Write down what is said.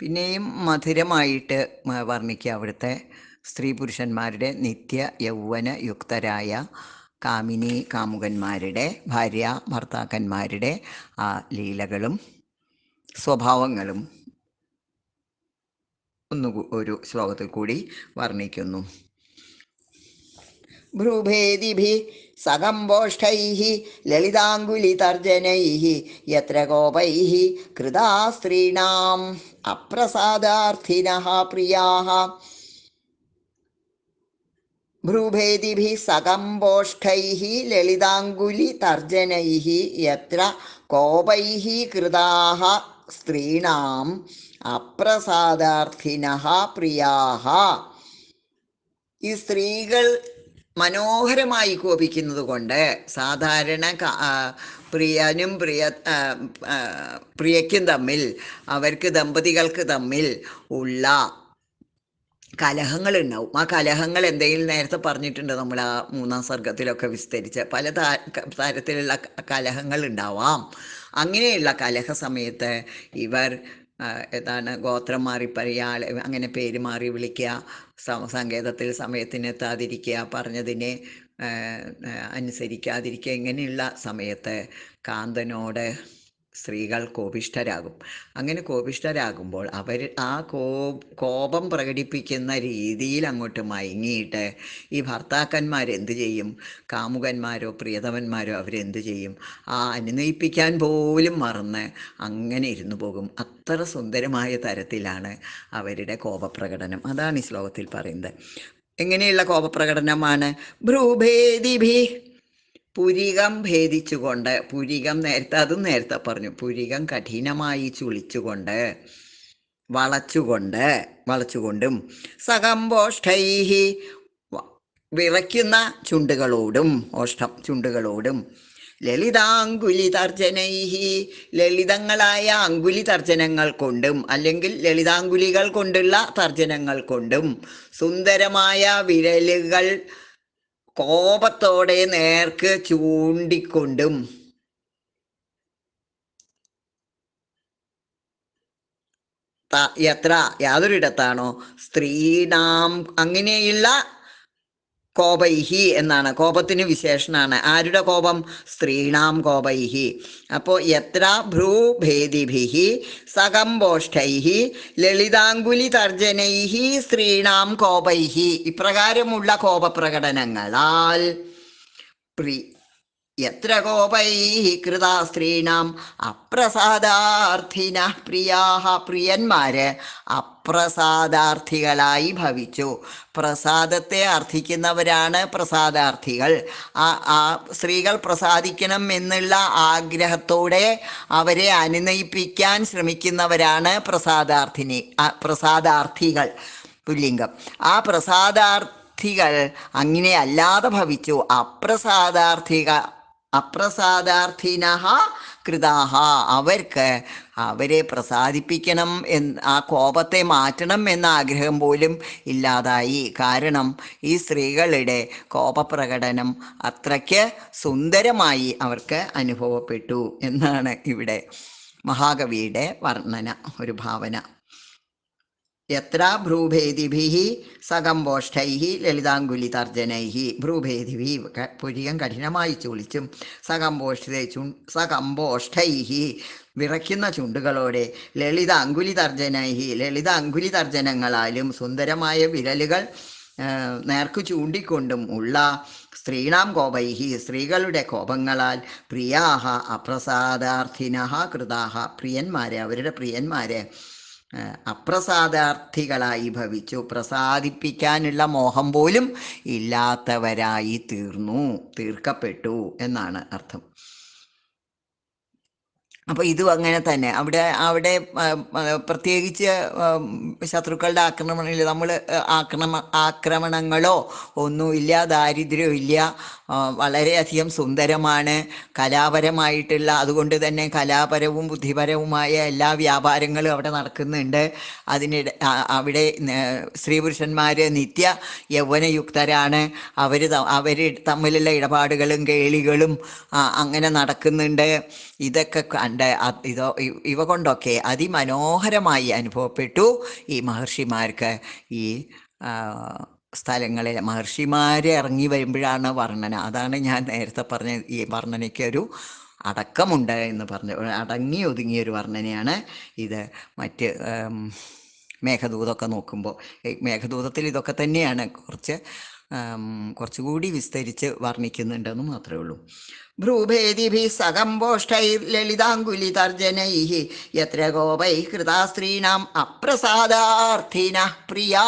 പിന്നെയും മധുരമായിട്ട് വർണിക്കുക അവിടുത്തെ സ്ത്രീ പുരുഷന്മാരുടെ നിത്യ യൗവന യുക്തരായ കാമിനി കാമുകന്മാരുടെ ഭാര്യ ഭർത്താക്കന്മാരുടെ ആ ലീലകളും സ്വഭാവങ്ങളും ഒന്ന് ഒരു ശ്ലോകത്തിൽ കൂടി വർണിക്കുന്നു. ഭ്രൂഭേദിഭി സകമ്പോഷ്ടൈः ലളിതാങ്കുലിതർജനൈ യത്ര കോപൈ കൃതാ സ്ത്രീണാം അപ്രസാദാർത്ഥിനः പ്രിയാः ഭ്രൂഭേദിഭിः സകമ്പോഷ്ടൈः ലളിതാങ്കുലിതർജനൈः യത്ര കോപൈः കൃതാः സ്ത്രീണാം അപ്രസാദാർത്ഥിനः പ്രിയാഹ. ഈ സ്ത്രീകൾ മനോഹരമായി കോപിക്കുന്നത് കൊണ്ട് സാധാരണ പ്രിയനും പ്രിയ പ്രിയയ്ക്കും തമ്മിൽ അവർക്ക് ദമ്പതികൾക്ക് തമ്മിൽ ഉള്ള കലഹങ്ങൾ ഉണ്ടാവും. ആ കലഹങ്ങൾ എന്തെങ്കിലും നേരത്തെ പറഞ്ഞിട്ടുണ്ട് നമ്മൾ ആ മൂന്നാം സർഗത്തിലൊക്കെ വിസ്തരിച്ച്. പല തരത്തിലുള്ള കലഹങ്ങൾ ഉണ്ടാവാം. അങ്ങനെയുള്ള കലഹ സമയത്ത് ഇവർ ഏതാണ് ഗോത്രം മാറി ആളെ അങ്ങനെ പേര് മാറി വിളിക്കുക സങ്കേതത്തിൽ സമയത്തിനെത്താതിരിക്കുക പറഞ്ഞതിനെ അനുസരിക്കാതിരിക്കുക ഇങ്ങനെയുള്ള സമയത്ത് കാന്തനോട് സ്ത്രീകൾ കോപിഷ്ഠരാകും. അങ്ങനെ കോപിഷ്ഠരാകുമ്പോൾ അവർ ആ കോ കോപം പ്രകടിപ്പിക്കുന്ന രീതിയിൽ അങ്ങോട്ട് മയങ്ങിയിട്ട് ഈ ഭർത്താക്കന്മാർ എന്തു ചെയ്യും? കാമുകന്മാരോ പ്രിയതമന്മാരോ അവരെന്ത് ചെയ്യും? ആ അനുനയിപ്പിക്കാൻ പോലും മറന്ന് അങ്ങനെ ഇരുന്നു പോകും. അത്ര സുന്ദരമായ തരത്തിലാണ് അവരുടെ കോപപ്രകടനം. അതാണ് ഈ ശ്ലോകത്തിൽ പറയുന്നത്. എങ്ങനെയുള്ള കോപപ്രകടനമാണ്? ഭ്രൂഭേദിഭി പുരികം ഭേദിച്ചുകൊണ്ട് പുരികം നേരത്തെ അതും നേരത്തെ പറഞ്ഞു പുരികം കഠിനമായി ചുളിച്ചുകൊണ്ട് വളച്ചുകൊണ്ട് വളച്ചുകൊണ്ടും സകമ്പോഷ്ഠൈഹി വിറയ്ക്കുന്ന ചുണ്ടുകളോടും ഓഷ്ടം ചുണ്ടുകളോടും ലളിതാങ്കുലി തർജനൈഹി ലളിതങ്ങളായ അങ്കുലി തർജനങ്ങൾ കൊണ്ടും അല്ലെങ്കിൽ ലളിതാങ്കുലികൾ കൊണ്ടുള്ള തർജനങ്ങൾ കൊണ്ടും സുന്ദരമായ വിരലുകൾ കോപത്തോടെ നേർക്ക് ചൂണ്ടിക്കൊണ്ടും. എത്ര യാതൊരിടത്താണോ? സ്ത്രീനാം അങ്ങനെയുള്ള കോപൈഹി എന്നാണ്. കോപത്തിന് വിശേഷണാണ് ആരുടെ കോപം? സ്ത്രീണാം കോപൈഹി. അപ്പോൾ എത്ര ഭ്രൂഭേദിഭിഹി സകമ്പോഷ്ഠൈഹി ലളിതാങ്കുലി തർജനൈഹി സ്ത്രീണാം കോപൈഹി. ഇപ്രകാരമുള്ള കോപപ്രകടനങ്ങളാൽ പ്രി എത്ര കോപൈ കൃതാ സ്ത്രീണാം അപ്രസാദാർത്ഥിന പ്രിയാഹ പ്രിയന്മാര്. അപ്രസാദാർത്ഥികളായി ഭവിച്ചു. പ്രസാദത്തെ അർത്ഥിക്കുന്നവരാണ് പ്രസാദാർത്ഥികൾ. ആ സ്ത്രീകൾ പ്രസാദിക്കണം എന്നുള്ള ആഗ്രഹത്തോടെ അവരെ അനുനയിപ്പിക്കാൻ ശ്രമിക്കുന്നവരാണ് പ്രസാദാർത്ഥിനി പ്രസാദാർത്ഥികൾ പുല്ലിംഗം. ആ പ്രസാദാർത്ഥികൾ അങ്ങനെ അല്ലാതെ ഭവിച്ചു. അപ്രസാദാർത്ഥിക അപ്രസാദാർത്ഥിനഹ കൃതാഹ. അവർക്ക് അവരെ പ്രസാദിപ്പിക്കണം എന്ന് ആ കോപത്തെ മാറ്റണം എന്ന ആഗ്രഹം പോലും ഇല്ലാതായി. കാരണം ഈ സ്ത്രീകളുടെ കോപപ്രകടനം അത്രയ്ക്ക് സുന്ദരമായി അവർക്ക് അനുഭവപ്പെട്ടു എന്നാണ് ഇവിടെ മഹാകവിയുടെ വർണന ഒരു ഭാവന. എത്ര ഭ്രൂഭേദിഭിः സകമ്പോഷ്ഠൈः ലളിതാങ്കുലിതർജനൈः ഭ്രൂഭേദിഭി പുരികം കഠിനമായി ചുളിച്ചും സകമ്പോഷ്ഠ ചു സകമ്പോഷ്ഠൈः വിറയ്ക്കുന്ന ചുണ്ടുകളോടെ ലളിത അങ്കുലിതർജനൈഹി ലളിത അങ്കുലിതർജനങ്ങളാലും സുന്ദരമായ വിരലുകൾ നേർക്കു ചൂണ്ടിക്കൊണ്ടും ഉള്ള സ്ത്രീണാം കോപൈഹി സ്ത്രീകളുടെ കോപങ്ങളാൽ പ്രിയാഹ അപ്രസാദാർത്ഥിനഹ കൃതാഹ പ്രിയന്മാരെ അവരുടെ പ്രിയന്മാരെ അപ്രസാദാർത്ഥികളായി ഭവിച്ചു. പ്രസാദിപ്പിക്കാനുള്ള മോഹം പോലും ഇല്ലാത്തവരായി തീർന്നു തീർക്കപ്പെട്ടു എന്നാണ് അർത്ഥം. അപ്പോൾ ഇതും അങ്ങനെ തന്നെ. അവിടെ അവിടെ പ്രത്യേകിച്ച് ശത്രുക്കളുടെ ആക്രമണമില്ല നമ്മൾ ആക്രമ ആക്രമണങ്ങളോ ഒന്നുമില്ല ആ, വളരെയധികം സുന്ദരമാണ്. കലാപരമായിട്ടുള്ള അതുകൊണ്ട് തന്നെ കലാപരവും ബുദ്ധിപരവുമായ എല്ലാ വ്യാപാരങ്ങളും അവിടെ നടക്കുന്നുണ്ട്. അതിനിടെ അവിടെ സ്ത്രീ പുരുഷന്മാർ നിത്യ യൗവനയുക്തരാണ്. അവർ അവർ തമ്മിലുള്ള ഇടപാടുകളും കേളികളും അങ്ങനെ നടക്കുന്നുണ്ട്. ഇതൊക്കെ കണ്ട് ഇതോ ഇവ കൊണ്ടൊക്കെ അതിമനോഹരമായി അനുഭവപ്പെട്ടു ഈ മഹർഷിമാർക്ക്. ഈ സ്ഥലങ്ങളിൽ മഹർഷിമാരെ ഇറങ്ങി വരുമ്പോഴാണ് വർണന. അതാണ് ഞാൻ നേരത്തെ പറഞ്ഞ ഈ വർണനയ്ക്ക് ഒരു അടക്കമുണ്ട് എന്ന് പറഞ്ഞ. അടങ്ങി ഒതുങ്ങിയ ഒരു വർണനയാണ് ഇത്. മറ്റ് മേഘദൂതൊക്കെ നോക്കുമ്പോൾ മേഘദൂതത്തിൽ ഇതൊക്കെ തന്നെയാണ് കുറച്ച് കുറച്ചുകൂടി വിസ്തരിച്ച് വർണിക്കുന്നുണ്ടെന്ന് മാത്രമേ ഉള്ളൂ. ഭ്രൂഭേദിഭി സകമ്പോഷ്ടൈ ലളിതാങ്കുലി തർജനൈ യത്ര ഗോപൈ കൃതാ സ്ത്രീണാം അപ്രസാദാർത്ഥിന പ്രിയാ